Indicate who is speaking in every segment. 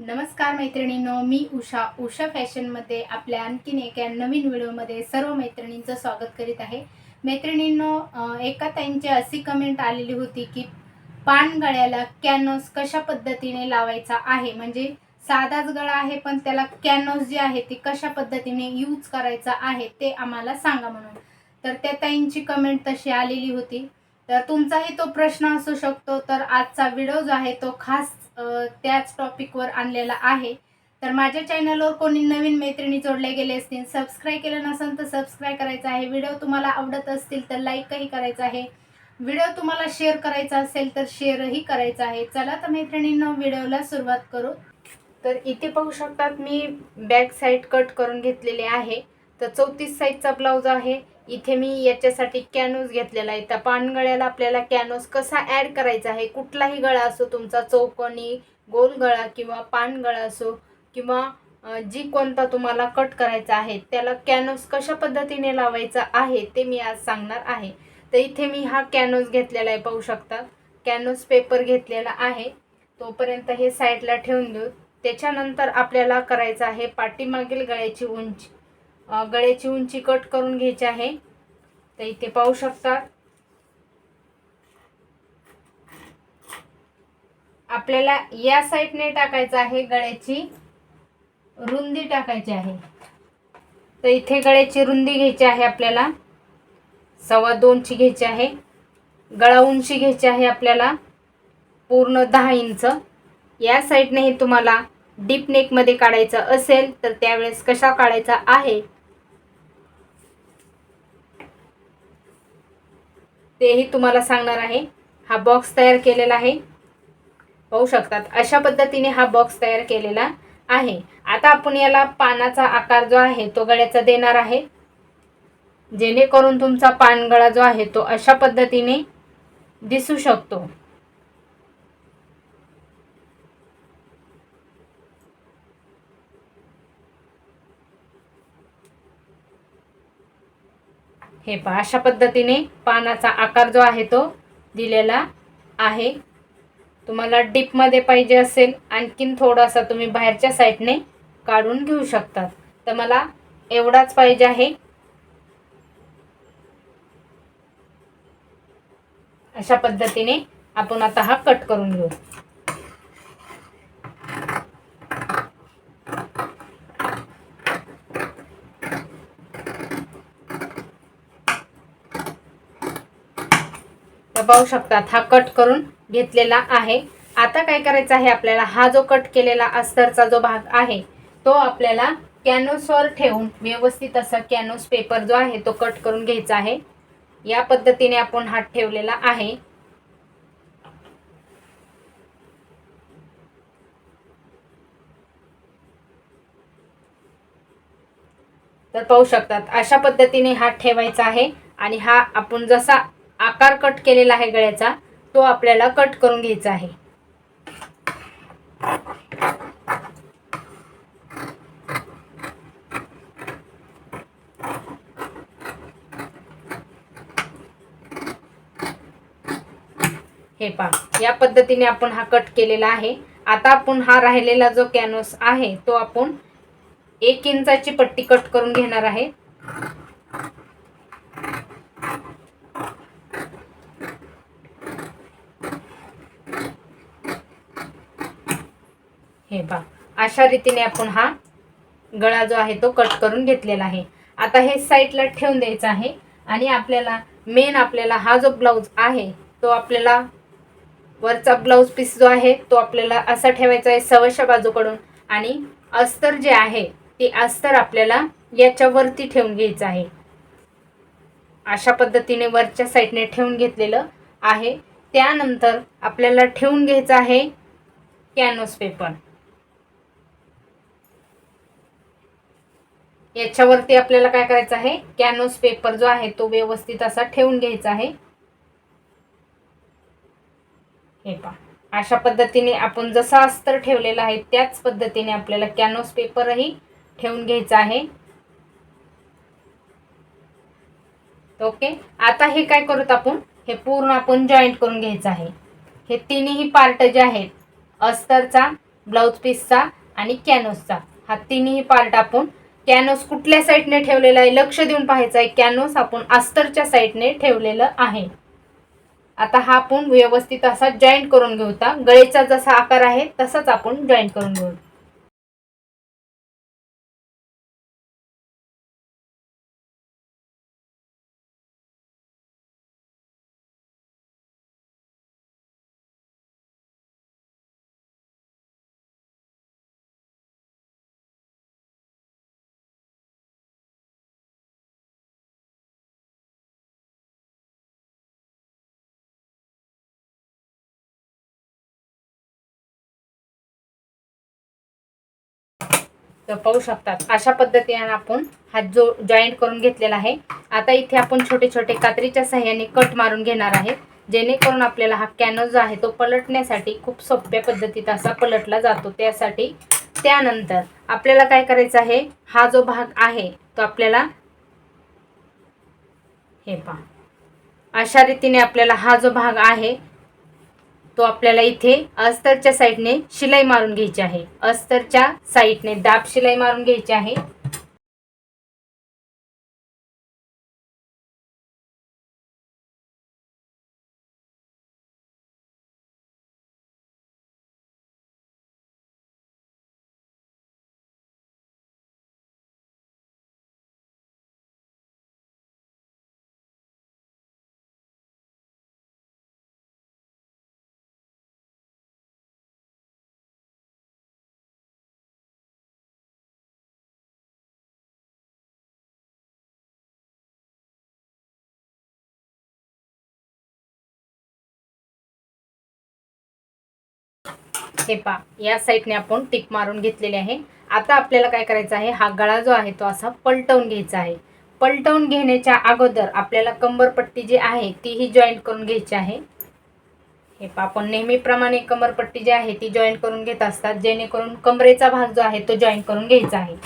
Speaker 1: नमस्कार मैत्रिणींनो मी उषा. उषा फॅशनमध्ये आपल्या आणखीन एका नवीन व्हिडिओमध्ये सर्व मैत्रिणींचं स्वागत करीत आहे. मैत्रिणींनो एका ताईंची अशी कमेंट आलेली होती की पान गळ्याला कशा पद्धतीने लावायचा आहे? म्हणजे साधाच गळा आहे पण त्याला कॅनोस जी आहे ती कशा पद्धतीने यूज करायचा आहे ते आम्हाला सांगा म्हणून. तर त्या ताईंची कमेंट तशी आलेली होती. तर तुमचाही तो प्रश्न असू शकतो. तर आजचा व्हिडिओ जो आहे तो खास त्याच टॉपिकवर आणलेला आहे. तर माझ्या चॅनलवर कोणी नवीन मैत्रिणी जोडले गेले असतील सबस्क्राईब केलं नसेल तर सबस्क्राईब करायचं आहे. व्हिडिओ तुम्हाला आवडत असतील तर लाईकही करायचं आहे. व्हिडिओ तुम्हाला शेअर करायचा असेल तर शेअरही करायचा आहे. चला तर मैत्रिणींना व्हिडिओला सुरुवात करू. तर इथे पाहू शकतात मी बॅक साईड कट करून घेतलेली आहे. तर चौतीस साईजचा ब्लाऊज आहे. इथे मी याच्यासाठी कॅनोज घेतलेला आहे. त्या पानगळ्याला आपल्याला कॅनोस कसा ॲड करायचा आहे? कुठलाही गळा असो तुमचा चौकोनी गोल गळा किंवा पानगळा असो किंवा जी कोणता तुम्हाला कट करायचा आहे त्याला कॅनोस कशा पद्धतीने लावायचा आहे ते मी आज सांगणार आहे. तर इथे मी हा कॅनोज घेतलेला आहे पाहू शकता. कॅनोस पेपर घेतलेला आहे. तोपर्यंत हे साईडला ठेवून देऊ. त्याच्यानंतर आपल्याला करायचं आहे पाठीमागील गळ्याची उंची. गळ्याची उंची कट करून घ्यायची आहे. तर इथे पाहू शकता. आपल्याला या साईडने टाकायचं आहे गळ्याची रुंदी टाकायची आहे. तर इथे गळ्याची रुंदी घ्यायची आहे आपल्याला. सव्वा दोनची घ्यायची आहे. गळा उंची घ्यायची आहे आपल्याला. पूर्ण दहा इंच. या साईडने तुम्हाला डीप नेकमध्ये काढायचं असेल तर त्यावेळेस कशा काढायचा आहे? तेही तुम्हाला सांगणार आहे. हा बॉक्स तयार केलेला आहे. पाहू शकतात. अशा पद्धतीने हा बॉक्स तयार केलेला आहे. आता आपण याला पानाचा आकार जो आहे तो गळ्याचा देणार आहे. जेणेकरून तुमचा पानगळा जो आहे तो अशा पद्धतीने दिसू शकतो. हे पहा अशा पद्धतीने पानाचा आकार जो आहे तो दिलेला आहे. तुम्हाला डीपमध्ये पाहिजे असेल आणखीन थोडासा तुम्ही बाहेरच्या साईडने काढून घेऊ शकतात तर मला एवढाच पाहिजे आहे. अशा पद्धतीने आपण आता हा कट करून घेऊ. पाहू शकतात हा कट करून घेतलेला आहे. आता काय करायचं आहे आपल्याला? हा जो कट केलेला अस्तरचा जो भाग आहे तो आपल्याला कॅनोसवर ठेवून व्यवस्थित असा कॅनोस पेपर जो आहे तो कट करून घ्यायचा आहे. या पद्धतीने आपण हात ठेवलेला आहे. तर पाहू शकतात अशा पद्धतीने हात ठेवायचा आहे. आणि हा आपण जसा आकार कट केलेला आहे गळ्याचा तो आपल्याला कट करून घ्यायचा आहे. हे पहा या पद्धतीने आपण हा कट केलेला आहे. आता आपण हा राहिलेला जो कॅनोस आहे तो आपण एक इंचाची पट्टी कट करून घेणार आहे. हे पहा अशा रीतीने आपण हा गळा जो आहे तो कट करून घेतलेला आहे. आता हे साईडला ठेवून द्यायचं आहे आणि आपल्याला मेन आपल्याला हा जो ब्लाऊज आहे तो आपल्याला वरचा ब्लाऊज पीस जो आहे तो आपल्याला असा ठेवायचा आहे सवशा बाजूकडून आणि अस्तर जे आहे ते अस्तर आपल्याला याच्यावरती ठेवून घ्यायचं आहे. अशा पद्धतीने वरच्या साईडने ठेवून घेतलेलं आहे. त्यानंतर आपल्याला ठेवून घ्यायचं आहे कॅनोस पेपर याच्यावरती आपल्याला काय करायचं आहे? कॅनोस पेपर जो आहे तो व्यवस्थित असा ठेवून घ्यायचा आहे. हे पहा. अशा पद्धतीने आपण जसा अस्तर ठेवलेला आहे त्याच पद्धतीने आपल्याला कॅनोस पेपरही ठेवून घ्यायचा आहे. ओके? आता हे काय करत आपण? हे पूर्ण आपण जॉईंट करून घ्यायचं आहे. हे तिन्ही पार्ट जे आहेत अस्तरचा ब्लाऊज पीसचा आणि कॅनोसचा हा तिन्ही पार्ट आपण कॅनोस कुठल्या साईडने ठेवलेला आहे? लक्ष देऊन पाहायचं आहे. कॅनोस आपण आस्तरच्या साईडने ठेवलेलं आहे. आता हा आपण व्यवस्थित असा जॉईंट करून घेऊता गळेचा जसा आकार आहे तसाच आपण जॉईंट करून घेऊ. तर पाहू शकतात. अशा पद्धतीने आपण हा जो जॉईंट करून घेतलेला आहे आता इथे आपण छोटे छोटे कात्रीच्या सहाय्याने कट मारून घेणार आहे. जेणेकरून आपल्याला हा कॅनो जो आहे तो पलटण्यासाठी खूप सोप्या पद्धतीत असा पलटला जातो. त्यासाठी त्यानंतर आपल्याला काय करायचं आहे? हा जो भाग आहे तो आपल्याला हे पहा. अशा रीतीने आपल्याला हा जो भाग आहे तो आपल्याला इथे अस्तरच्या साईडने शिलाई मारून घ्यायची आहे. अस्तरच्या साईडने दाब शिलाई मारून घ्यायची आहे. हे पा या साईडने आपण टिक मारून घेतलेली आहे. आता आपल्याला काय करायचं आहे? हा गळा जो आहे तो असा पलटवून घ्यायचा आहे. पलटवून घेण्याच्या अगोदर आपल्याला कंबरपट्टी जी आहे तीही जॉईंट करून घ्यायची आहे. हे पा आपण नेहमीप्रमाणे कंबरपट्टी जी आहे ती जॉईंट करून घेत असतात. जेणेकरून कमरेचा भाग जो आहे तो जॉईंट करून घ्यायचा आहे.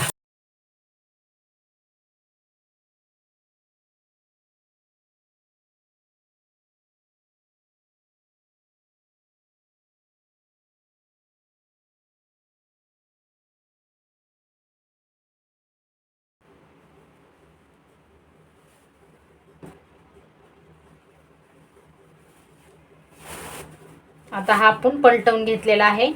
Speaker 1: आता हा आपण पलटवून घेतलेला आहे.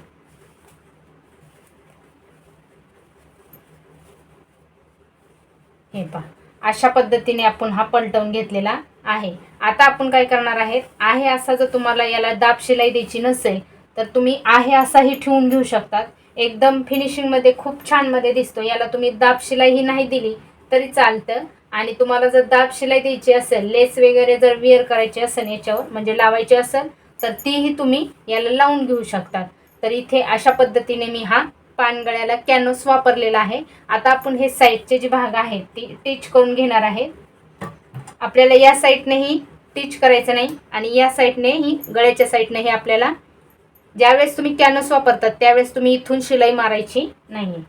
Speaker 1: हे पहा अशा पद्धतीने आपण हा पलटवून घेतलेला आहे. आता आपण काय करणार आहेत? आहे असा जर तुम्हाला याला दाब शिलाई द्यायची नसेल तर तुम्ही आहे असाही ठेवून घेऊ शकतात. एकदम फिनिशिंगमध्ये खूप छानमध्ये दिसतो. याला तुम्ही दाब शिलाई ही नाही दिली तरी चालतं. आणि तुम्हाला जर दाब शिलाई द्यायची असेल लेस वगैरे जर विअर करायची असेल याच्यावर म्हणजे लावायची असेल तर तीही तुम्ही याला लावून घेऊ शकतात. तर इथे अशा पद्धतीने मी हा पानगळ्याला कॅनोस वापरलेला आहे. आता आपण हे साईडचे जे भाग आहेत ती टीच करून घेणार आहे आपल्याला या साईडनेही टीच करायचं नाही आणि या साईडनेही गळ्याच्या साईडनेही आपल्याला ज्यावेळेस तुम्ही कॅनोस वापरतात त्यावेळेस तुम्ही इथून शिलाई मारायची नाही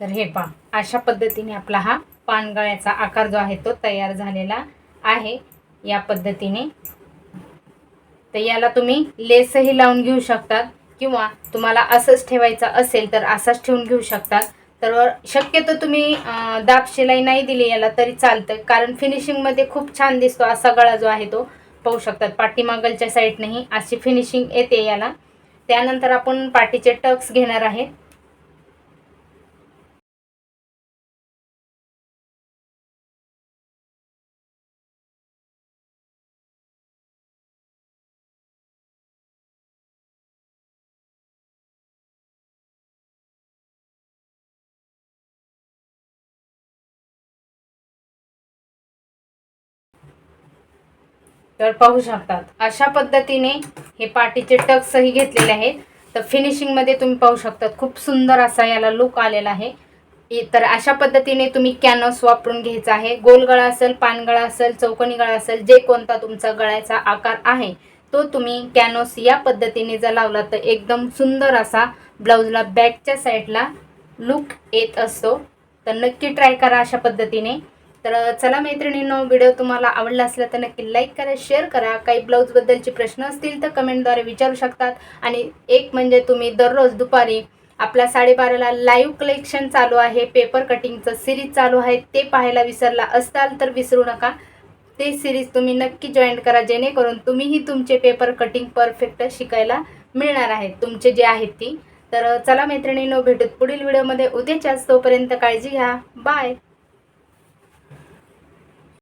Speaker 1: तर हे पहा अशा पद्धतीने आपला हा पानगळ्याचा आकार जो आहे तो तयार झालेला आहे. या पद्धतीने तर याला तुम्ही लेसही लावून घेऊ शकतात किंवा तुम्हाला असंच ठेवायचं असेल तर असाच ठेवून घेऊ शकतात. तर शक्यतो तुम्ही दाब शिलाई नाही दिली याला तरी चालतं कारण फिनिशिंगमध्ये खूप छान दिसतो असा गळा जो आहे तो. पाहू शकतात पाठीमागलच्या साईडनेही अशी फिनिशिंग येते याला. त्यानंतर आपण पाठीचे टक्स घेणार आहेत तर पाहू शकतात. अशा पद्धतीने हे पाटीचे टक्सही घेतलेले आहेत. तर फिनिशिंगमध्ये तुम्ही पाहू शकतात खूप सुंदर असा याला लुक आलेला आहे. तर अशा पद्धतीने तुम्ही कॅनव्हास वापरून घ्यायचा आहे. गोल गळा असेल पानगळा असेल चौकणी गळा असेल जे कोणता तुमचा गळ्याचा आकार आहे तो तुम्ही कॅनव्हास या पद्धतीने जर लावला तर एकदम सुंदर असा ब्लाऊजला बॅकच्या साईडला लुक येत असतो. तर नक्की ट्राय करा अशा पद्धतीने. तर चला मैत्रिणींनो व्हिडिओ तुम्हाला आवडला असला तर नक्की लाईक करा शेअर करा. काही ब्लाऊजबद्दलचे प्रश्न असतील तर कमेंटद्वारे विचारू शकतात. आणि एक म्हणजे तुम्ही दररोज दुपारी आपल्या साडेबाराला लाईव्ह कलेक्शन चालू आहे. पेपर कटिंगचं सिरीज चालू आहे. ते पाहायला विसरला असताल तर विसरू नका. ते सिरीज तुम्ही नक्की जॉईन करा. जेणेकरून तुम्हीही तुमचे पेपर कटिंग परफेक्ट शिकायला मिळणार आहेत तुमचे जे आहेत ती. तर चला मैत्रिणींनो भेटूत पुढील व्हिडिओमध्ये. उद्याच्याच तोपर्यंत काळजी घ्या. बाय